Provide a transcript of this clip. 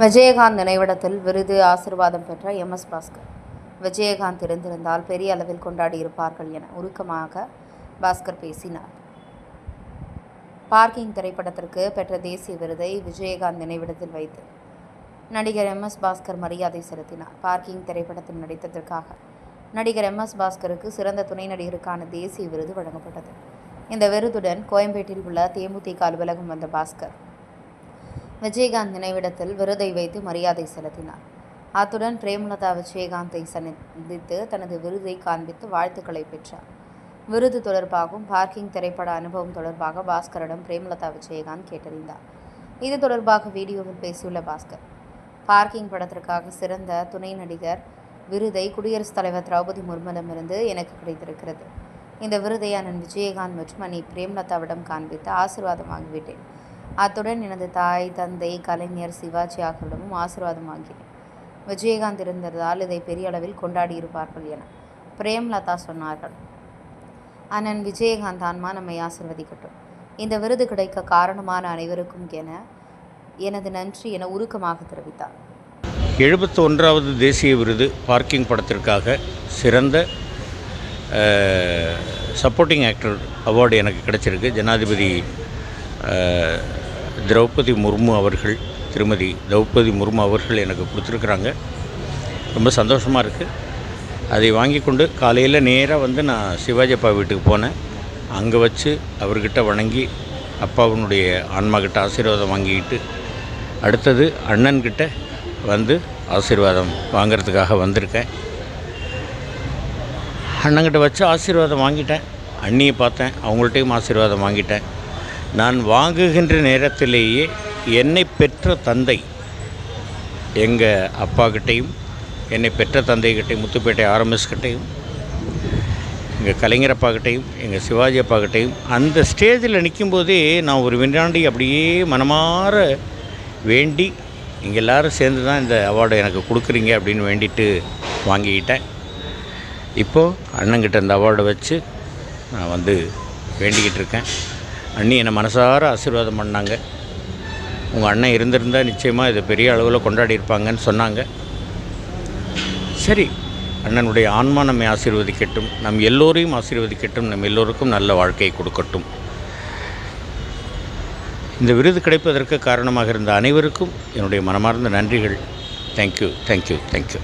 விஜயகாந்த் நினைவிடத்தில் விருது ஆசிர்வாதம் பெற்ற எம். எஸ். பாஸ்கர். விஜயகாந்த் இருந்திருந்தால் பெரிய அளவில் கொண்டாடி இருப்பார்கள் என உருக்கமாக பாஸ்கர் பேசினார். பார்க்கிங் திரைப்படத்திற்கு பெற்ற தேசிய விருதை விஜயகாந்த் நினைவிடத்தில் வைத்து நடிகர் எம். எஸ். பாஸ்கர் மரியாதை செலுத்தினார். பார்க்கிங் திரைப்படத்தில் நடித்ததற்காக நடிகர் எம். எஸ். பாஸ்கருக்கு சிறந்த துணை நடிகருக்கான தேசிய விருது வழங்கப்பட்டது. இந்த விருதுடன் கோயம்பேட்டில் உள்ள தேமுதிக அலுவலகம் வந்த பாஸ்கர் விஜயகாந்த் நினைவிடத்தில் விருதை வைத்து மரியாதை செலுத்தினார். அத்துடன் பிரேமலதா விஜயகாந்தை சந்தித்து தனது விருதை காண்பித்து வாழ்த்துக்களை பெற்றார். விருது தொடர்பாகவும் பார்க்கிங் திரைப்பட அனுபவம் தொடர்பாக பாஸ்கரிடம் பிரேமலதா விஜயகாந்த் கேட்டறிந்தார். இது தொடர்பாக வீடியோவில் பேசியுள்ள பாஸ்கர் பார்க்கிங் படத்திற்காக சிறந்த துணை நடிகர் விருதை குடியரசுத் தலைவர் திரௌபதி முர்முவிடமிருந்து எனக்கு கிடைத்திருக்கிறது. இந்த விருதை அண்ணன் விஜயகாந்த் மற்றும் அன்னை பிரேம்லதாவிடம் காண்பித்து ஆசீர்வாதம் வாங்கிவிட்டேன். அத்துடன் எனது தாய் தந்தை கலைஞர் சிவாஜி ஆகியோரிடமும் ஆசீர்வாதம் வாங்கினேன் விஜயகாந்த் இருந்ததால் இதை பெரிய அளவில் கொண்டாடி இருப்பார்கள் என பிரேம்லதா சொன்னார்கள். அண்ணன் விஜயகாந்த் ஆன்மா நம்மை ஆசிர்வதிக்கட்டும். இந்த விருது கிடைக்க காரணமான அனைவருக்கும் என எனது நன்றி என உருக்கமாக தெரிவித்தார். எழுபத்தி ஒன்றாவது தேசிய விருது பார்க்கிங் படத்திற்காக சிறந்த சப்போர்ட்டிங் ஆக்டர் அவார்டு எனக்கு கிடைச்சிருக்கு. ஜனாதிபதி திரௌபதி முர்மு அவர்கள் திருமதி திரௌபதி முர்மு அவர்கள் எனக்கு கொடுத்துருக்குறாங்க. ரொம்ப சந்தோஷமாக இருக்குது அதை வாங்கி கொண்டு காலையில் நேராக வந்து நான் சிவாஜி அப்பா வீட்டுக்கு போனேன். அங்கே வச்சு அவர்கிட்ட வணங்கி அப்பாவினுடைய ஆன்மாக்கிட்ட ஆசீர்வாதம் வாங்கிக்கிட்டு அடுத்தது அண்ணன்கிட்ட வந்து ஆசீர்வாதம் வாங்கிறதுக்காக வந்திருக்கேன். அண்ணங்கிட்ட வச்சு ஆசீர்வாதம் வாங்கிட்டேன். அண்ணியை பார்த்தேன். அவங்கள்ட்டையும் ஆசீர்வாதம் வாங்கிட்டேன். நான் வாங்குகின்ற நேரத்திலேயே என்னை பெற்ற தந்தை. எங்கள் அப்பாக்கிட்டையும் என்னை பெற்ற தந்தைகிட்டையும் முத்துப்பேட்டை ஆர்எம்எஸ் கிட்டையும் எங்கள் கலைஞர் அப்பாக்கிட்டையும் எங்கள் சிவாஜி அப்பாக்கிட்டையும் அந்த ஸ்டேஜில் நிற்கும்போதே நான் ஒரு வினாண்டி அப்படியே மனமாற வேண்டி இங்கே எல்லாரும் சேர்ந்து தான் இந்த அவார்டை எனக்கு கொடுக்குறீங்க அப்படின்னு வேண்டிட்டு வாங்கிக்கிட்டேன். இப்போது அண்ணங்கிட்ட இந்த அவார்டை வச்சு நான் வந்து வேண்டிக்கிட்டு இருக்கேன். அண்ணி என்னை மனசார ஆசீர்வாதம் பண்ணாங்க. உங்கள் அண்ணன் இருந்திருந்தால் நிச்சயமாக இதை பெரிய அளவில் கொண்டாடி இருப்பாங்கன்னு சொன்னாங்க. சரி அண்ணனுடைய ஆன்மா நம்மை ஆசீர்வதிக்கட்டும் நம் எல்லோரையும் ஆசீர்வதிக்கட்டும் நம் எல்லோருக்கும் நல்ல வாழ்க்கையை கொடுக்கட்டும். இந்த விருது கிடைப்பதற்கு காரணமாக இருந்த அனைவருக்கும் என்னுடைய மனமார்ந்த நன்றிகள். Thank you thank you thank you